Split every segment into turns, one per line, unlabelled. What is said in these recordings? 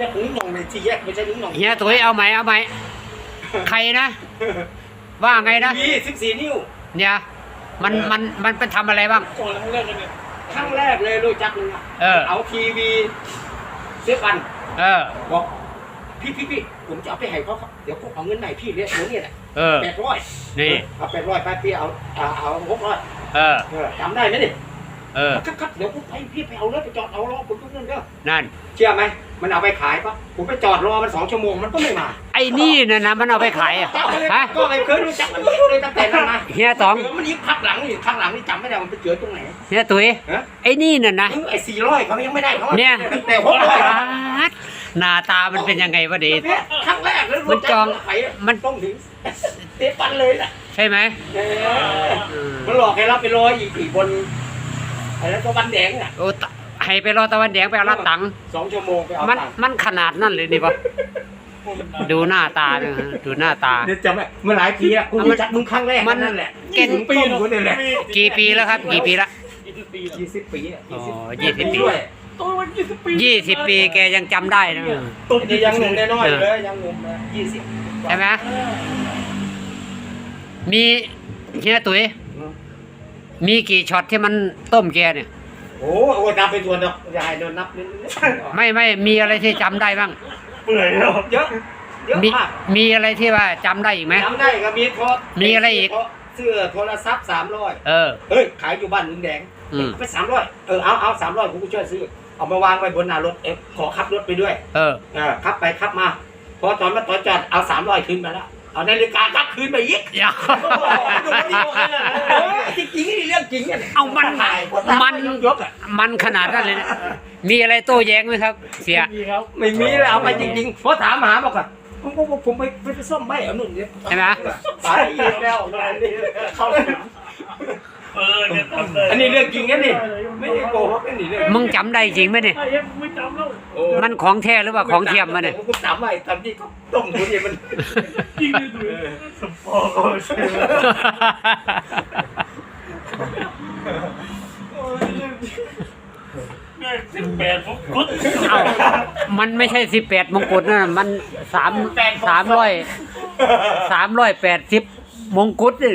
แยกนิ้งหน่องในที่แยกไม่ใช่นิ้งหน่อง
เฮียตุ๋ยเอาไหมเอาไหมใครนะ ว่าไงนะ
มีสิบสี่นิ้ว
เนี่ยมันมันมันเป็นทำอะไรบ้าง
ก่อนแล้วเลิกกันเนี่ย
ครั้งแรกเลยรู้จักมึงอะ
เออ
เอาทีวีเซฟวัน
เออ
บอกพี่พี่พี่ผมจะเอาไปให้เขาครับเดี๋ยวผมเอาเงินใหม่พี่เรียกหนูเนี่ยแหละ
เออ
แปดร้อย
นี่
เอาแปดร้อยไปพี่เอาเอาเอาหกร้อย
เออ
เออจำได้ไหมเนี่ย
เออ
ครับครับเดี๋ยวผมไปพี่ไปเอารถไปจอดเอารอผมทุกเรื่องเด้อ
นั่น
เชื่อไหม มันเอาไปขายปะผมไปจอดรอมันสองชั่วโมงมันก็ไม่มา
ไอ้นี่นะนะมันเอาไปขายอะฮะ
ก็ไม่เคยรู้จักมันเลยตั้งแต่นั้นมา
เฮียต๋อง
เมันยิบพักหลังนี่ข้างหลังนี่จำไม่ได้มันไปเจอตรงไหน
เฮียตุ๋ย
ฮะ
ไอ้นี่น่ะนะ
เออไอ้สี่ร้อยเขายังไม่ได้เขา
เนี่ย
ตั้งแต่หกร้อย
ป๊าดหน้าตามันเป็นยังไงวะเดช
ครั้งแรกเลย
มันจอง
ไข่
มัน
ต้องถึงเตะปันเลยน่ะ
ใช่ไหม
เออมันหลอกให้เราไปรออีกอีกบนอะไรก็วันแดงน่ะ
โอ้ตะ ให้ไปรอตะวันแดงไปเอาลาดตังค์
สองชั่วโมงไปเอา
มัน
ตังค์
มันขนาดนั่นเลยนี่ปะดูหน้าตาเนี่ยฮะดูหน้าตา
เดี๋ยวจำไม่เมื่อหลายปีอะกูรู้จักมึงครั้งแรก
มัน
นั่นแหละ
เก่ง
ปีนกูนี่แหละ
กี่ปีแล้วครับ กี่ปีละ
ยี่สิบปี
ยี่สิบปีอะ
อ๋อยี่สิบปี
ด้วย
ตัวมันยี่สิบปี
ยี่สิบปีแกยังจำได้นะ
ตุ๊กยังหนุ่มน้อยๆเลยยังหนุ่มนะยี่สิบ
ใช่ไหมมีเฮียตุ๋ยมีกี่ช็อตที่มันต้มแกเนี่ย
โอ้โหนับไปตัวเนาะอย่าให้โดนนับนิดนึง
ไม่ไม่มีอะไรที่จำได้บ้าง
เปื่อยแล้ว
เยอะเยอะ
มี
มาก
มีอะไรที่ว่าจำได้อีกไหม
จำได้ก็มีโทร
มีอะไรอีก
เสื้อโทรศัพท์สามร้อย
เออ
เฮ้ย ขายอยู่บ้านลุงแดง
อืม
เอาไปสามร้อยเออเอาเอาสามร้อยกูก็ช่วยซื้อ เอามาวางไว้บนหน้ารถเอ๊ะขอขับรถไปด้วย
เออ
เออขับไปขับมา พอตอนมาตอนจอดเอาสามร้อยคืนมาแล้ว เอานาฬิกาขับคืนไปอีก
อย่า
จริงจริงๆนี่เรื่องจริงเนี่ย
เอามัน
ถ่าย
มัน
ยกอะ
มันขนาดนั้นเลยนะมีอะไรโต้แย้งไหมครับ เสีย
มีครับ
ไม่มีเลยเอาไปจริงๆเพราะถามหาบอกอะผมผมผมไปไปซ่อมไม่เอาหนุ่นเนี่ย
ใช่ไหม
ไปอีกแล้วเข้า
เออเนี่ยทำเลย
อันนี้เรื่องจริงนะนี่ไม่ได้โกหกนะนี่เรื่อง
มึงจำได้จริงไหมเนี่ย
ไอ้เอ็มไม่จำแล้ว
โอ้
มันของแท้หรือว่าของเทียมมาเนี่ย
ผมจำไว้ตอนที่เขาต้มทุเรียนมัน
จริงเลยดูสมปองเขาเชื่อเนี่ยสิบแปดผมกุด
เอ้ามันไม่ใช่สิบแปดมงกุฎนะมันสามสามร้อยสามร้อยแปดสิบมงกุฎนี่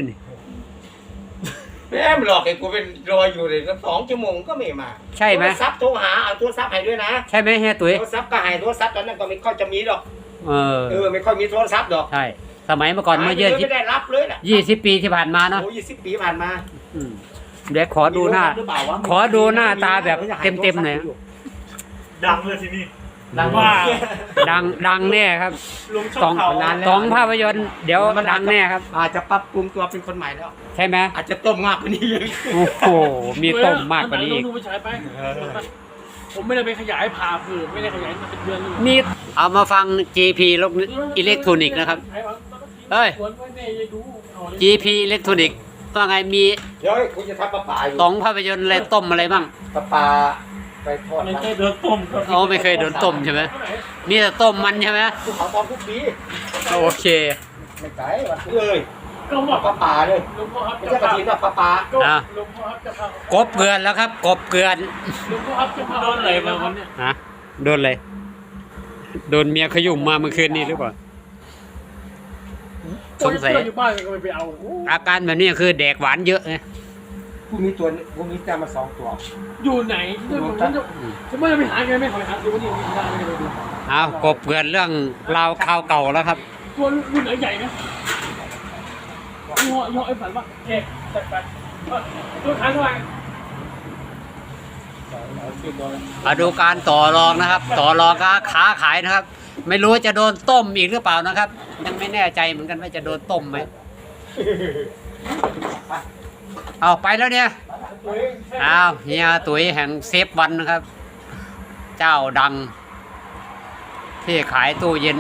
แม่มหลอกไอ้กูเป็นรออยู่เลยสองชั่วโมงก็ไม่มา
ใช่ไหม
โทรศัพท์โทรหาเอาโทรศัพท์ให้ด้วยนะ
ใช่ไหมเฮียตุ๋ย
โทรศัพท์ก็ให้โทรศัพท์ตอนนั้นก็ไม่ค่อยจะมีหรอก
เออ
เออไม่ค่อยมีโทรศัพท์หรอก
ใช่สมัยเมื่อก่อนเมื่อเยอะ
ไม่ได้รับเลยน่ะ
ยี่สิบปีที่ผ่านมาเนาะ
โอ้ยี่สิบปีผ่านมา
อืมเดี๋ยวขอดูหน้า
มีโทรศัพท์รือเปล่าวะ
ขอดูหน้าตาแบบเต็มๆหน่อย
ดังเลยทีนี้
ดัง
ว่า
ดังดังแน่ครับ
ลงช่
ส
อ
องง
เขา
นานแล้ว
สองภาพยนตร์เดี๋ยวดังแน่ครับ
อาจจะปรับปรุงตัวเป็นคนใหม่แล้ว
ใช่ไหม
อาจจะต้มมากกว่านี้อีก
โอ้โหมีต้มมากกว่านี้อีก
ดูไปฉายไป ผมไม่ได้ไปขยายผ่าผืนไม่ได้ขยายมาเป็นเดือนเลย
มีเอามาฟัง GP ลกอิเล็กทรอนิกส์นะครับ เอ้ย
สวนไว้แม่ยายดูเอาเลย
GP อิเล็กทรอนิกส์ว่าไงมี
เดี๋ยวคุณจะทำปลาป่าอยู่
สองภาพยนตร์อะไรต้มอะไรบ้าง
ปลาป่า ไปทอด
ไม่
มัน
ใช่เดินต้มครับ
โอ้ไม่เคยโดนต้มใช่ไหมมีแต่ต้มมันใช่ไหม
ภูเขาทองทุกปี
โอเค
ไม่ไกลวันนี้เลย
ก็บอก
ปลาป่าเลย
หลวงพ่อครับ
ไม่ใช่กระถิ่นนะปลาป่า
ก็
อะ
หลวงพ่อครับจะพาก
บเกลือนแล้วครับ กบเกลือน
หลวงพ่อครับจะพาโดนอะไรมาวันเนี้ย
ฮะโดนเลยโดนเมียขยุ่มมาเมื่อคืนนี้หรือเปล่าสงสัย
เพื่อนอยู่บ้านก็ไม่ไปเอา
อาการแบบนี้คือแดกหวานเยอะไง
พวกนี้ตัวพวกนี้จะมาสองตัว
อยู่ไหนที่ผมจะจะไม่ได้ไปหาไงไม่ขอไปหาดูวันนี้มีได้ไม่ได้ไปดู
เอากบเกลือนเรื่องราวข่าวเก่าแล้วครับ
ตัวรุ่นไหนใหญ่นะยี่ห้อยี่ห้อไอ้ฝันว่าเอ๊ะจัดไปเออตัวขายเท่าไหร่
มาดูการต่อรองนะครับ ต่อรองค้าค้าขายนะครับ ไม่รู้ว่าจะโดนต้มอีกหรือเปล่านะครับ ยังไม่แน่ใจเหมือนกันว่าจะโดนต้มไหม เอาไปแล้วเนี่ยเอาเฮียตุ๋ยแห่งเซฟวันนะครับ เจ้าดัง ที่ขายตู้เย็น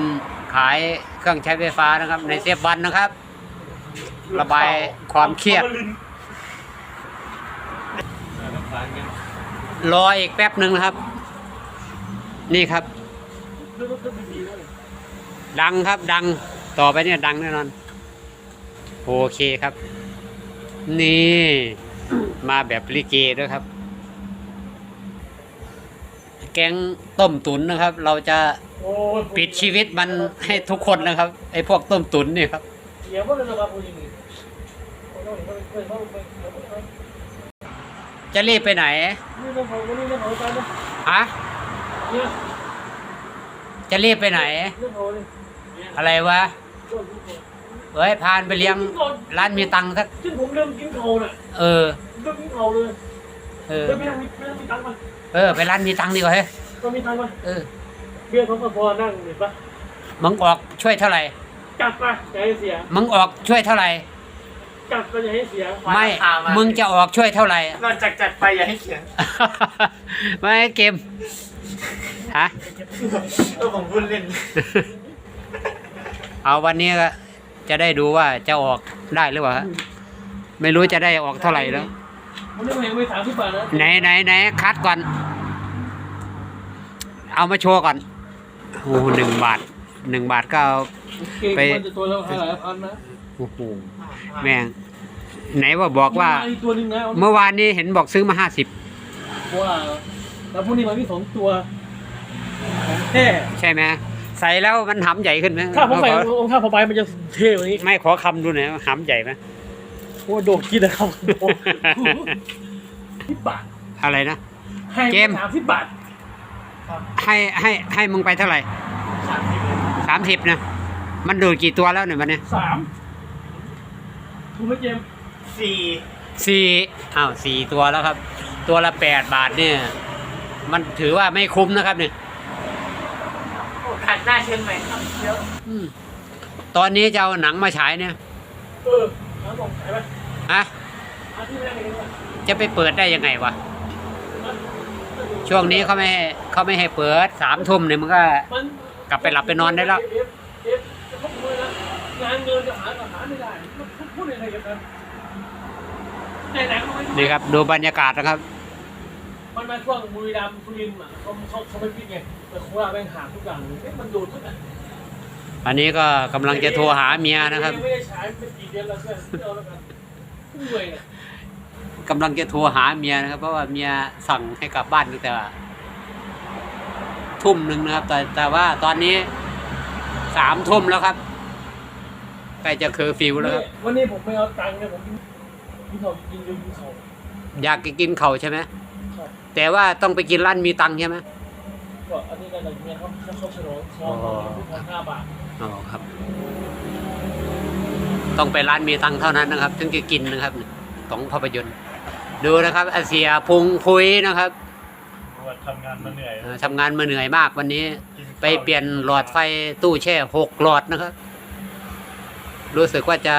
ขายเครื่องใช้ไฟฟ้านะครับ ในเซฟวันนะครับ ระบายความเครียดรออีกแป๊บหนึ่งนะครับ นี่ครับ ดังครับดังต่อไปเนี่ยดังแน่นอน โอเคครับ นี่ มาแบบลิเกด้วยครับ แก๊งต้มตุ๋นนะครับ เราจะปิดชีวิตมันให้ทุกคนนะครับ ไอ้พวกต้มตุ๋นนี่ครับ
จะ
รีบไปไหนฮะจะรีบไปไห
น
อะไรวะ เอ้ยพานไปเลี้ยงร้านมีตังค์สัก
ซึ่งผมเริ่มกินเขาน่ะ
เออ
เริ่มกินเขาเลย
เออ
เริ่มไม่ต้องมีไม่ต้องมีตังค์มา
เออไปร้านมีตังค์ดีกว่าเฮ้ย
ก็มีตังค์มา
เออ
เบี้ยเขาก็พอนั่งเห็นปะ
มึงออกช่วยเท่าไหร่
จับไปอย่าให้เสีย
มึงออกช่วยเท่าไหร่
จับไปอย่าให้เสีย
ไม่มึงจะออกช่วยเท่าไหร่
นอกจากจัดไปอย่าให้เขียน
ไม่เกมฮะ
เออผมพูดเล่น
เอาวันนี้ก็ จะได้ดูว่าจะออกได้หรือเปล่าฮะไม่รู้จะได้ออกเท่าไหร่แล้ว
มันไม่แพงไปสามสิบบาทนะ
ไหนไหนไหนคัดก่อน เอามาโชว์ก่อนโอ้โหหนึ่งบาทหนึ่งบาทก็เอา
เก่ง
ไป
มันจะตัวละหลายพันนะ
โอ้โหแม่งไหนว่าบอกว่า
อีกตัวหนึ่งนะ
เมื่อวานนี้เห็นบอกซื้อมาห้าสิบ
ว่าแล้วพวกนี้มันมีสองตัวของแท้
ใช่ไหม ใส่แล้วมันหำใหญ่ขึ้นไหม
ถ้าผมใส่
ขอ
องค์ข้าพอไปมันจะเท่กว่านี้
ไม่ขอคำดูหน่อยว่าหำใหญ่ไหม
โอ้โดดกินนะครับโดดสิบบาท
อะไรนะ
ให้
เกม
สามสิบบาท
ให้ให้ให้มึงไปเท่าไหร่
สามสิบ
สามสิบนะมันดูดกี่ตัวแล้วเนี่ยวันนี้
สามถูกไหมเจมส์
สี่
สี่อ้าวสี่ตัวแล้วครับ ตัวละแปดบาทเนี่ย มันถือว่าไม่คุ้มนะครับเนี่ย
ขาด หน้าเชียงใหม่ครับเยอะ
อืมตอนนี้จะเอาหนังมาฉายเนี่ย
เออน้ำบอกใช่ไหม
ฮะ
อาที่แรกเองอะ
จะไปเปิดได้ยังไงวะ ช่วงนี้เขาไม่ให้เขาไม่ให้เปิดสามทุ่มเนี่ยมันก็
มัน
กลับไปหลับไปนอนได้แล้ว
เอฟเอฟจะพบมือนะงานเงินจะหาก็หาไม่ได้พูดอะไรกันนะในหนังมันไม่
นี่ครับ ดูบรรยากาศนะครับ
มันมาช่วงบุรีรัมย์สุรินทร์อะเขาเขาเขาไม่พิดไงแต่โคราชแม่งหาทุกอย่างเลยเอ๊ะมันโดดทุกอย่าง
อันนี้ก็กำลังจะโทรหาเมียนะครับ
ไม่ได้ใช้เป็นกี่เดือนแล้วเพื่อนเชื่อแล้วกันผู้รวยเนี่ย
กำลังจะโทรหาเมียนะครับ เพราะว่าเมียสั่งให้กลับบ้านตั้งแต่ทุ่มหนึ่งนะครับ แต่แต่ว่าตอนนี้สามทุ่มแล้วครับใกล้จะเคอร์ฟิวแล้วครับ
วันนี้ผมไม่เอาตังค์เนี่ยผมกินกินเขากินเยอะกินเขา
อยากกินเขาวใช่ไหม
ครับ
แต่ว่าต้องไปกินร้านมีตังค์ใช่ไหม
ก็อันนี้ก็อะไรเนี่ยเขาเขาเฉลองทองทองห้าบาท
อ๋อครับ ต้องไปร้านมีตังค์เท่านั้นนะครับ ถึงจะกินนะครับของภาพยนตร์ ดูนะครับอาเซียพุงพุยนะครับ
วันทำงานมาเหนื่อย
เอ่อทำงานมาเหนื่อยมากวันนี้ ไปเปลี่ยนหลอดไฟตู้แช่หกหลอดนะครับ รู้สึกว่าจะ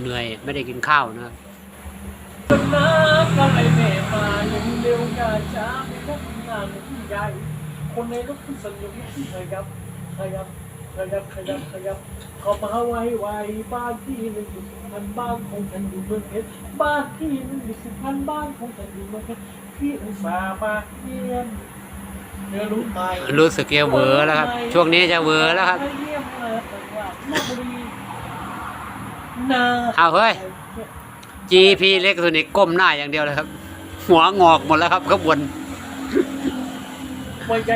เหนื่อยไม่ได้กินข้าวนะครับ
เร็วกาช้าไม่พบงานที่ใหญ่คนในรถที่สนุกที่ขยับขยับขยับขยับขยับเขามาไวไวบ้านที่หนึ่งอยู่สุพรรณบ้านของฉันอยู่เมืองเพชรบ้านที่หนึ่งอยู่สุพรรณบ้านของฉันอยู่เมืองเพชรพี่อุตส่าห์มาเยี่ยมเนื้อรู้ตาย
รู้สึกจะเหวอแล้วครับ ช่วงนี้จะเหวอแล้วครับ
เยี่ยมเลยว่าลพบุรีนา
เอาเฮ้ย GP เล็กตัวนี้ก้มหน้าอย่างเดียวเลยครับ หัวงอกหมดแล้วครับขบวน
ไว้ใจ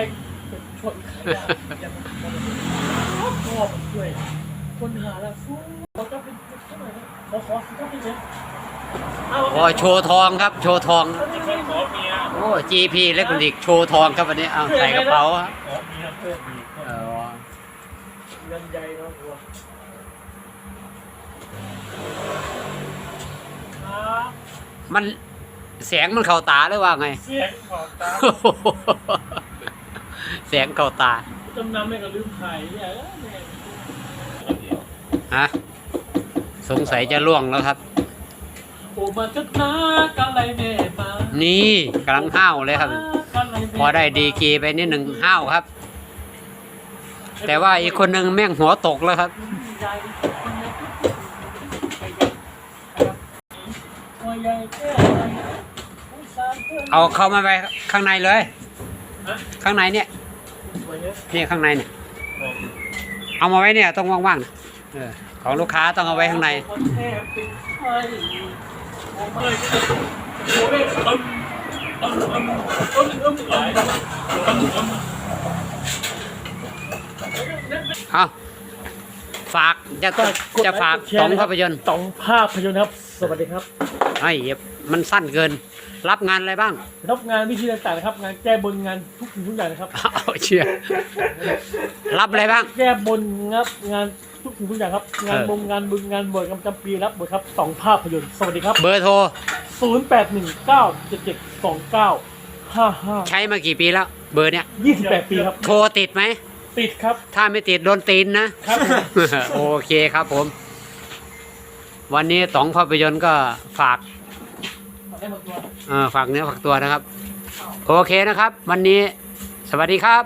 ชนขยะอย่ามาชอบด้วยคนหาล้วสู้เราจะเป็นเท่าไหร่นะขอขอสักทีนะเอา
โอ้โชว์ทองครับ โชว์ทอง
เอาไม่ไม่
ขอเมี
เล็กลิกโชว์ทองครับวันนี้เอาใส่กระเป๋าครับ
เงิ
นใหญ่เนาะหัว
มัน แสงมันเข้าตาหรือว่าไง
เสียงขอบตา
แสงเข้าตา
จำนำไม่ก็ลืมถ่ายเนี่ยแม่ง
ฮะ สงสัยจะล่วงแล้วครับ
โอ้มาจากนากันไรแม่มา
นี่กำลังห้าวเลยครับ
กันไรแม่
พอได้ดีกรีไปนิดหนึ่งห้าวครับ แต่ว่าอีกคนหนึ่งแม่งหัวตกแล้วครับ
ใหญ่คนเล็กใครตัวใหญ่แค่ไหนสงสารเพื่อน
เอาเข้ามาไปข้างในเลย
ฮะ
ข้างในเนี่ย
ตัวเยอะ
นี่ข้างในเนี่ย เอามาไว้เนี่ยต้องว่างๆนะเออของลูกค้าต้องเอาไว้ข้างใน
คนแทบเป็นไข้โอ้ไม่โอ้ไม่ตึม
เอาฝากจะ
ฝากกด
จะฝาก
ไลค์กดแชร์
สอง
นะครับ
ภาพยนตร์
สองภาพยนตร์ครับ สวัสดีครับ
ไอ้เหี้ยมันสั้นเกิน รับงานอะไรบ้าง
รับงานวิธีต่างๆนะครับ งานแก้บนงานทุกสิ่งทุกอย่างนะครับ
เอาเชียรับอะไรบ้าง
แก้บนครับงานทุกสิ่งทุกอย่างครับ งาน
เออ
บงงานบุญงานบวชกำจำปีรับหมดครับสองภาพยนตร์สวัสดีครับ
เบอร์โทร
ศูนย์แปดหนึ่งเก้าเจ็ดเจ็ดสองเก้าห้าห้า
ใช้มากี่ปีแล้ว เบอร์เนี้ย
ยี่สิบแปดปีครับ
โทรติดไหม
ติดครับ
ถ้าไม่ติดโดนตีนนะ
ครับผม
โอเคครับผม วันนี้สองภาพยนตร์ก็ฝากฝากเนื้อฝากตัวนะครับ โอเคนะครับ วันนี้สวัสดีครับ